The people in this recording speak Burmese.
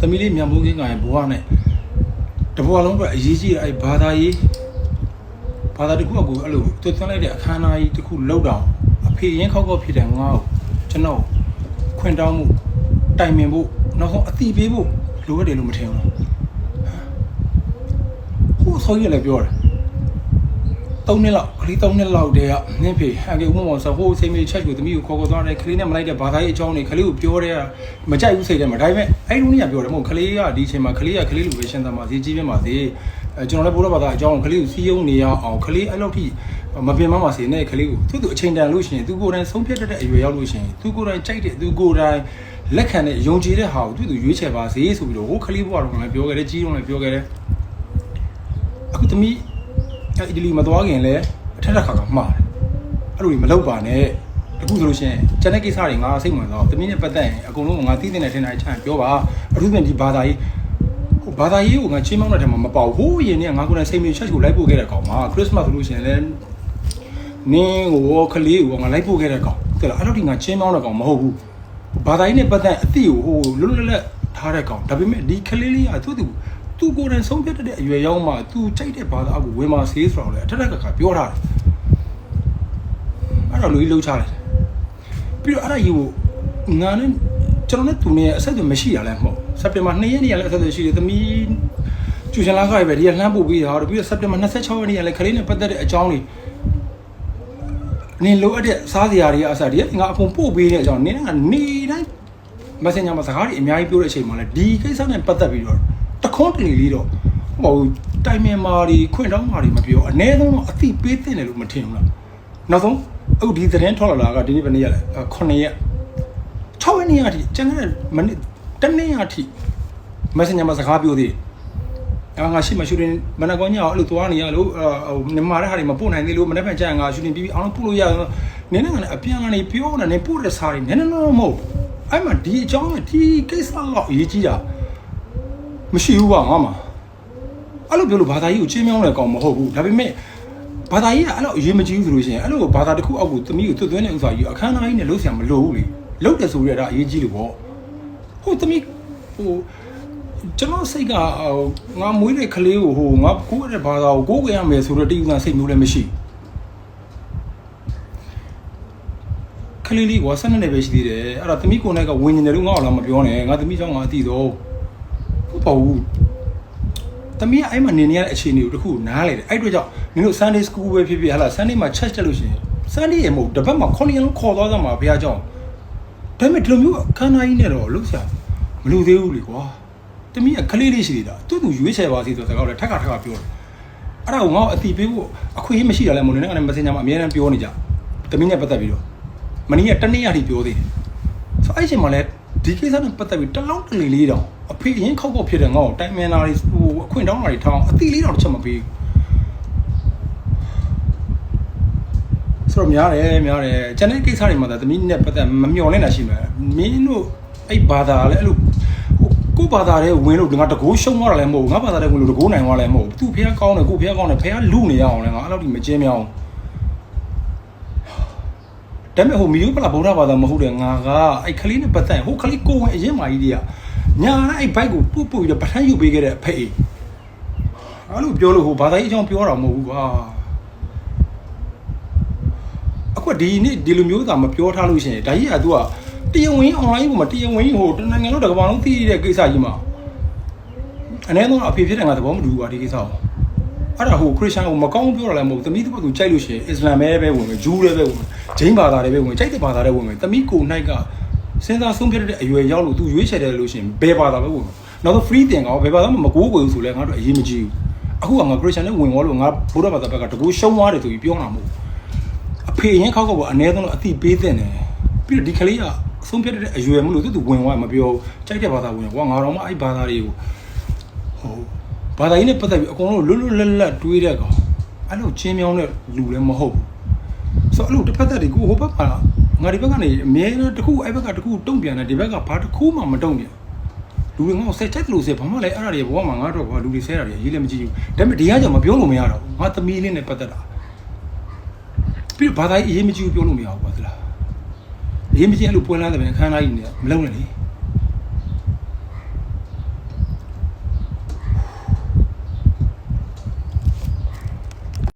သမီးလေးမြန်မိုးကင်းကရဲ့ဘဝနဲ့တဘဝလုံးအတွက်အရေးကြီးတဲ့အဲ့ဘာသာရေးဘာသာတစ်ခုအကူအဲ့လိုတွတ်သွင်းလိုက်တဲ့အခမ်းအနားကြီးတစ်ခုလောက်တော့အဖေရင်ခောက်ခောက်ဖြစ်တဲ့ငါ့ကိုကျွန်တော်ခွင့်တောင်းမှုတိုင်ပင်ဖို့နောက်ဆုံးအတိပေးဖို့လိုအပ်တယ်လို့မထင်ဘူးဟိုဆောကြီးလည်းပြောတယ် ၃နှစ်လောက်ကလေး၃နှစ်လောက်တည်းကနင်းဖေဟန်ကေဥမမောင်ဆိုဟိုစိတ်မေးချက်ကိုသမီးကိုခေါ်ခေါ်သွားတယ်ကလေးနဲ့မလိုက်တဲ့ဘာသာရေးအကြောင်းတွေကလေးကိုပြောတဲ့မကြိုက်ဘူးစိတ်ထဲမှာဒါပေမဲ့အဲ့ဒီနေ့ကပြောတယ်မဟုတ်ကလေးကဒီအချိန်မှာကလေးကကလေးလိုပဲရှင်းသမှာဈေးကြီးပြမှာဈေးအဲကျွန်တော်လည်းဘိုးတော်ဘာသာအကြောင်းကိုကလေးကိုစီးယုံနေရအောင်ကလေးအဲ့လောက်ထိမပင်မမှာစေနဲ့ကလေးကိုသူ့သူအချိန်တန်လို့ရှိရင်သူကိုယ်တိုင်ဆုံးဖြတ်တတ်တဲ့အရွယ်ရောက်လို့ရှိရင်သူကိုယ်တိုင်ကြိုက်တဲ့သူကိုယ်တိုင်လက်ခံတဲ့ယုံကြည်တဲ့ဟာကိုသူ့သူရွေးချယ်ပါစေဆိုပြီးတော့ဟိုကလေးဘွားတော်ကလည်းပြောခဲ့တယ်ကြီးတော်လည်းပြောခဲ့တယ်အခုသမီး အီတလီမသွားခင်လည်းအထက်ထက်ခါကမှားတယ်အဲ့လိုကြီးမလုပ်ပါနဲ့တခုဆိုလို့ရှိရင်ကျန်တဲ့ကိစ္စတွေငါစိတ်ဝင်စားသမီးနဲ့ပတ်သက်ရင်အကုန်လုံးငါသိတဲ့နဲ့ထင်တာချမ်းပြောပါအထူးသဖြင့်ဒီဘာသာရေးဟိုဘာသာရေးကိုငါချင်းမောင်းတဲ့ထဲမှာမပေါဟိုးရင်နဲ့ငါကိုယ်နဲ့စိတ်မြေချက်ကိုလိုက်ပို့ခဲ့တဲ့ကောင်မှာခရစ်စမတ်ဆိုလို့ရှိရင်လည်းနင်းကိုကလေးကိုငါလိုက်ပို့ခဲ့တဲ့ကောင်တဲ့လားအဲ့လိုဒီငါချင်းမောင်းတဲ့ကောင်မဟုတ်ဘူးဘာသာရေးနဲ့ပတ်သက်အသိကိုဟိုလွတ်လွတ်လပ်လပ်ထားတဲ့ကောင်ဒါပေမဲ့ဒီကလေးလေးကသူ့သူ သူကိုယ်တိုင်ဆုံးဖြတ်တဲ့အရွယ်ရောက်မှသူကြိုက်တဲ့ဘာသာအကူဝင်ပါစေးဆိုတော့လေအထက်ထက်ကခါပြောထားတယ်အဲ့တော့လူကြီးလှုပ်ချလိုက်တယ်ပြီးတော့အဲ့ဒါကြီးကိုငါနဲ့ကျွန်တော်နဲ့သူနဲ့အဆက်အသွယ်မရှိရလဲမဟုတ်စက်တင်ဘာ2ရက်နေ့ကလည်းအဆက်အသွယ်ရှိတယ်သမီးကျူရှင်လာခါပဲဒီကလှမ်းပို့ပြီးတော့ပြီးတော့စက်တင်ဘာ26ရက်နေ့ကလည်းခလေးနဲ့ပတ်သက်တဲ့အကြောင်းတွေနင်လိုအပ်တဲ့စားစရာတွေအစားတွေငါအကုန်ပို့ပေးတဲ့အကြောင်းနင်ကနေတိုင်း messenger မှာစကားတွေအများကြီးပြောတဲ့အချိန်မှာလည်းဒီကိစ္စနဲ့ပတ်သက်ပြီးတော့ တခွန်းတလီလေးတော့ဟိုတိုင်မင်မာတွေခွင့်တောင်းမာတွေမပြောအ ਨੇ ဆုံးတော့အသိပေးတဲ့တယ်လို့မထင်ဘူးလားနောက်ဆုံးအခုဒီသတင်းထွက်လာတာကဒီနေ့ဘယ်နေ့ရလဲ9ရက်6ရက်နေ့အထိကျန်တဲ့မနေ့တနေ့အထိ messenger မှာစကားပြောသေးတယ်အာငါရှိမှရှူတင်မနက်ကောညအောင်အဲ့လိုသွားနေရလို့ဟိုနေမာတဲ့ဟာတွေမပို့နိုင်သေးလို့မနေ့ကကြာငါရှူတင်ပြီးပြီးအောင်လို့ပို့လို့ရနင်းနဲ့ကနေအပြန်ကနေပြောနေနေပို့တဲ့စားတွေနည်းနည်းတော့မဟုတ်အဲ့မှာဒီအကြောင်းဒီကိစ္စတော့အရေးကြီးတာ မရှိဘူးပါငါမှာအဲ့လိုပြောလို့ဘာသာရေးကိုချင်းမြောင်းတဲ့ကောင်မဟုတ်ဘူးဒါပေမဲ့ဘာသာရေးကအဲ့လိုအရေးမကြီးဘူးဆိုလို့ရှိရင်အဲ့လိုဘာသာတစ်ခုအောက်ကိုသမီးကိုသွတ်သွင်းတဲ့ဥစ္စာကြီးအခမ်းအနားကြီးနဲ့လုပ်ဆရာမလိုဘူးလေလုပ်တယ်ဆိုရတာအရေးကြီးလို့ပေါ့ဟိုသမီးဟိုကျွန်တော်စိတ်ကဟိုငါမွေးတဲ့ကလေးကိုဟိုငါကိုယ့်ရဲ့ဘာသာကိုကိုးကွယ်ရမယ်ဆိုတော့တိကျစိတ်မျိုးလည်းမရှိကလေးလေးကဆက်နေနေပဲရှိသေးတယ်အဲ့ဒါသမီးကိုယ်နဲ့ကဝင်းနေတယ်လို့ငါ့အောင်လာမပြောနဲ့ငါသမီးကြောင့်ငါအတိတော့ ဟုတ်ပါဘူးသမီးကအဲ့မှာနေနေရတဲ့အခြေအနေကိုတခုနားလေတယ်အဲ့အတွက်ကြောင့်မင်းတို့ Sunday school ပဲဖြစ်ဖြစ်ဟာလား Sunday မှာ church တက်လို့ရှိရင် Sunday ရေမဟုတ်တပတ်မှာ9ရက်လုံးခေါ်သွားကြမှာဘုရားကြောင့်ဒါပေမဲ့ဒီလိုမျိုးခန္ဓာကြီးနဲ့တော့လှုပ်ရှားမလို့သေးဘူးလေကွာတမီးကကလေးလေးရှိသေးတာသူ့သူရွေးချယ်ပါစီဆိုတဲ့စကားကိုလည်းထက်ကထက်ကပြောတယ်အဲ့ဒါကိုငါ့အတိပေးဖို့အခွင့်အရေးမရှိတာလည်းမဟုတ်နဲ့ငါလည်း messenger မှာအများအားပြောနေကြတမီးနဲ့ပတ်သက်ပြီးတော့မနီးကတနေ့ရထိပြောသေးတယ်ဆိုအဲ့ချိန်မှာလည်း ဒီကိစ္စနဲ့ပတ်သက်ပြီးတလုံးတလီလေးတောင်အဖေအရင်ခောက်ခောက်ဖြစ်တဲ့ငါ့ကိုတိုင်မန်လာတွေဟိုအခွင့်တောင်းတာတွေထောင်းအတိလေးတောင်တစ်ချက်မပေးဘူးဆိုတော့များတယ်များတယ်ကျန်တဲ့ကိစ္စတွေမှာသာသမီးနဲ့ပတ်သက်မမျော်လင့်တာရှိမှာမင်းတို့အဲ့ဘာသာလည်းအဲ့လိုကိုဘာသာတဲ့ဝင်လို့ငါတကိုးရှုံးသွားတာလည်းမဟုတ်ဘူးငါဘာသာတဲ့ဝင်လို့တကိုးနိုင်သွားလည်းမဟုတ်ဘူးသူဖះကောင်းတယ်ကိုဖះကောင်းတယ်ဖះလူနေရအောင်လည်းငါအဲ့လိုဒီမကျင်းမြောင်း ဒါပေမဲ့ဟိုမီယိုပလာဗုဒ္ဓဘာသာမဟုတ်တဲ့ငါကအဲ့ခလေးနဲ့ပတ်သက်ဟိုခလေးကိုဝင်အရင်မာကြီးတွေကညာနဲ့အဲ့ဘိုက်ကိုပုတ်ပုတ်ပြီးတော့ပထမ်းယူပေးခဲ့တဲ့အဖေအဲ့လိုပြောလို့ဟိုဘာသာရေးအကြောင်းပြောတာမဟုတ်ဘူးကွာအခုဒီနေ့ဒီလိုမျိုးသာမပြောထားလို့ရှိရင်ဒါကြီးက तू ကတရားဝင် online ကိုမတရားဝင်ဟိုတနိုင်ငံလုံးတစ်ကမ္ဘာလုံးသိတဲ့ကိစ္စကြီးမှာအနည်းဆုံးအဖေဖြစ်တဲ့ငါသဘောမတူဘူးကွာဒီကိစ္စကို အဲ့ဒါဟိုခရစ်ယာန်ကိုမကောင်းပြောတာလည်းမဟုတ်သမီးတစ်ပတ်ကိုကြိုက်လို့ရှိရင်အစ္စလာမ်ပဲပဲဝင်မယ်ဂျူးလည်းပဲဝင်မယ်ဂျိန်းဘာသာတွေပဲဝင်ကြိုက်တဲ့ဘာသာတွေဝင်မယ်သမီးကိုနိုင်ကစဉ်းစားဆုံးဖြတ်တဲ့အရွယ်ရောက်လို့ तू ရွေးချယ်တယ်လို့ရှိရင်ဘယ်ဘာသာပဲဝင်မယ်နောက်တော့ free တင်ကောဘယ်ဘာသာမှမကိုးကွယ်ဘူးဆိုလဲငါတို့အရေးမကြီးဘူးအခုကငါခရစ်ယာန်နဲ့ဝင်သွားလို့ငါဘုရားဘာသာဘက်ကတကူရှုံးသွားတယ်ဆိုပြီးပြောတာမဟုတ်အဖေရင်ခောက်ခောက်ကအနည်းဆုံးတော့အတိပေးတဲ့တယ်ပြီးတော့ဒီကလေးကဆုံးဖြတ်တဲ့အရွယ်မလို့သူဝင်သွားမပြောကြိုက်တဲ့ဘာသာဝင်ကွာငါတော့မှအဲ့ဘာသာတွေကိုဟို ဘာသာရေးနဲ့ပတ်သက်ပြီးအကုန်လုံးလွတ်လွတ်လပ်လပ်တွေးတဲ့ကောင်အဲ့လိုချင်းမြောင်းတဲ့လူလည်းမဟုတ်ဘူးဆိုတော့အဲ့လိုတစ်ဖက်သက်တွေကိုဟိုဘက်ကငါဒီဘက်ကနေအမြဲတမ်းတစ်ခုအဲ့ဘက်ကတစ်ခုတုံ့ပြန်တယ်ဒီဘက်ကဘာတစ်ခုမှမတုံ့ပြန်လူတွေငါ့ကိုဆက်ချက်လို့ဆက်ဘာမှလည်းအဲ့ဒါတွေဘဝမှာငါတော့ဘာလူတွေဆဲတာတွေရေးလည်းမကြည့်ဘူးဒါပေမဲ့ဒီကကြောင့်မပြောလို့မရတော့ဘူးငါသမီးလေးနဲ့ပတ်သက်တာပြီးတော့ဘာသာရေးအရေးမကြည့်ဘူးပြောလို့မရဘူးကွာသလားအရေးမကြည့်အဲ့လိုပွင့်လန်းတဲ့အခမ်းအနားကြီးနဲ့မလုံးနဲ့လေ